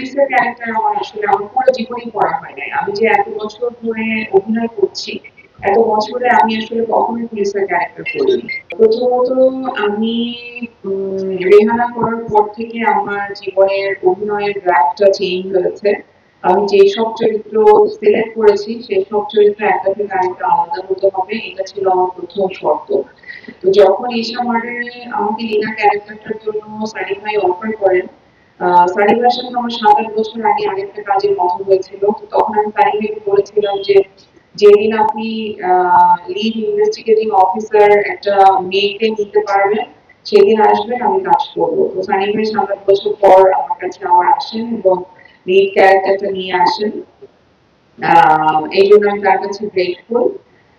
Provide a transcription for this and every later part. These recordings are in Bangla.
পুলিশের আসলে জীবনই হয় নাই। আমি যে এত বছর ধরে অভিনয় করছি, এত বছরে আমি আসলে কখনোই পুলিশের ক্যারেক্টার করিনি। প্রথমত আমি রেহানা করার পর থেকে আমার জীবনের অভিনয়ের চেঞ্জ হয়েছে। আমি যে সব চরিত্র সিলেক্ট করেছি, সেই সব চরিত্র একটা থেকে আরেকটা আলাদা হতে হবে, এটা ছিল আমার প্রথম শর্ত। তো যখন ঈশা মার্ডারে আমাকে লীনা ক্যারেক্টারটার জন্য সানি অফার করেন ভাইয়ের সাথে আমার সাত আট বছর আগে কাজের হয়েছিল। তখন আমি বলেছিলাম যে, যেদিন আপনি লিড ইনভেস্টিগেটিং অফিসার একটা মেয়েকে নিতে পারবেন, সেদিন আসবেন, আমি কাজ করব। তো সানি ভাই সাত আট বছর পর আমার কাছে আবার আসেন এবং লিড ক্যারেক্টারটা নিয়ে আসেন। এই জন্য আমি তার কাছে গ্রেটফুল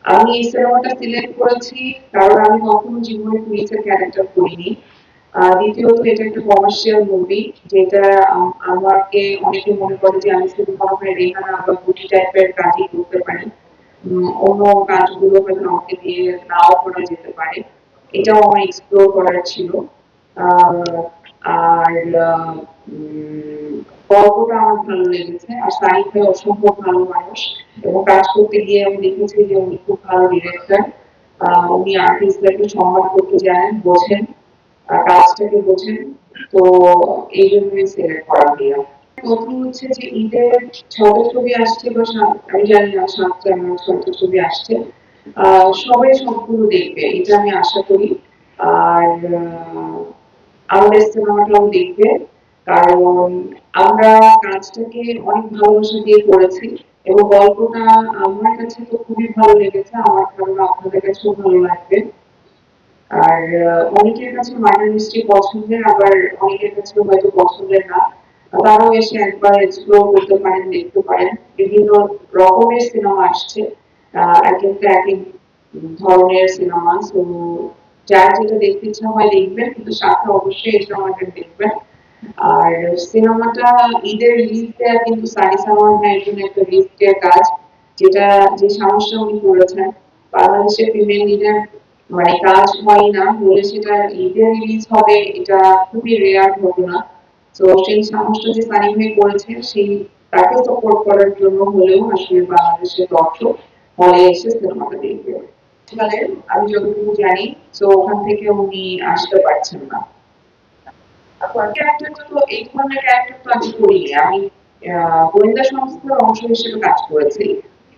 আমি এই সিনেমাটা সিলেক্ট করেছি, কারণ আমি কখনো জীবনে পুলিশের ক্যারেক্টার করিনি। দ্বিতীয়ত এটা একটা কমার্শিয়াল মুভি যেটা আমাকে অনেকে মনে করে যে আমি শুধু হয় রেহানা বা বুটি টাইপের কাজই করতে পারি। অন্য কাজগুলো হয়তো আমাকে দিয়ে নাও করা যেতে পারে। এটাও আমার এক্সপ্লোর করার ছিল। আর গল্পটা আমার ভালো লেগেছে। আর সাইড ভাই অসম্ভব ভালো মানুষ। এবং কাজ করতে গিয়ে আমি দেখেছি যে উনি খুব ভালো ডিরেক্টর উনি আর্টিস্টদেরকে সম্মান করতে জানেন বোঝেন। কাজটাকে বোঝেন, তো এই জন্যই সিলেক্ট করা হলো প্রথম হচ্ছে যে ঈদের ছটা ছবি আসছে বা আমি জানি না, সাতটা আমার ছটা ছবি আসছে। সবাই সবগুলো দেখবে, এটা আমি আশা করি। আর আমাদের সিনেমাটাও দেখবে। কারণ আমরা কাজটাকে অনেক ভালোবাসা দিয়ে করেছি এবং গল্পটা আমার কাছে তো খুবই ভালো লেগেছে, আমার ধারণা আপনাদের কাছেও ভালো লাগবে। আর অনেকের কাছে মিস্ট্রি পছন্দের আবার অনেকের কাছে হয়তো পছন্দের না। তারাও এসে একবার এক্সপ্লোর করতে পারেন, দেখতে পারেন। বিভিন্ন রকমের সিনেমা আসছে এক একটা এক ধরনের সিনেমা তো যার যেটা দেখতে ইচ্ছা হয় দেখবেন কিন্তু সাথে অবশ্যই এই সিনেমাটা দেখবেন। আর সিনেমাটা ঈদের রিলিজ দেওয়া কিন্তু সানি সামান ভাইয়ের জন্য একটা দেওয়ার কাজ, যেটা, যে সমস্যা উনি করেছেন। বাংলাদেশের ফিমেল লিডার মানে কাজ হয় না বলে সেটা ঈদের রিলিজ হবে, এটা খুবই রেয়ার ঘটনা। তো সেই যে সানি করেছে সেই তাকে সাপোর্ট করার জন্য হলেও আসলে বাংলাদেশের দর্শক হলে এসে সিনেমাটা দেখবে। ফলে আমি যতটুকু জানি, তো ওখান থেকে উনি আসতে পারছেন না। আমি আমি গোয়েন্দা সংস্থার অংশ হিসেবে কাজ করেছি।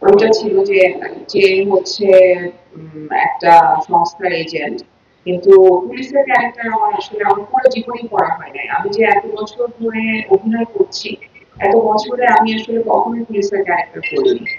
ওইটা ছিল যে যে হচ্ছে একটা সংস্থার এজেন্ট কিন্তু পুলিশের ক্যারেক্টার আমার আসলে আমার পুরো জীবনই করা হয় নাই। আমি যে এত বছর ধরে অভিনয় করছি, এত বছরে আমি আসলে কখনোই পুলিশের ক্যারেক্টার করিনি।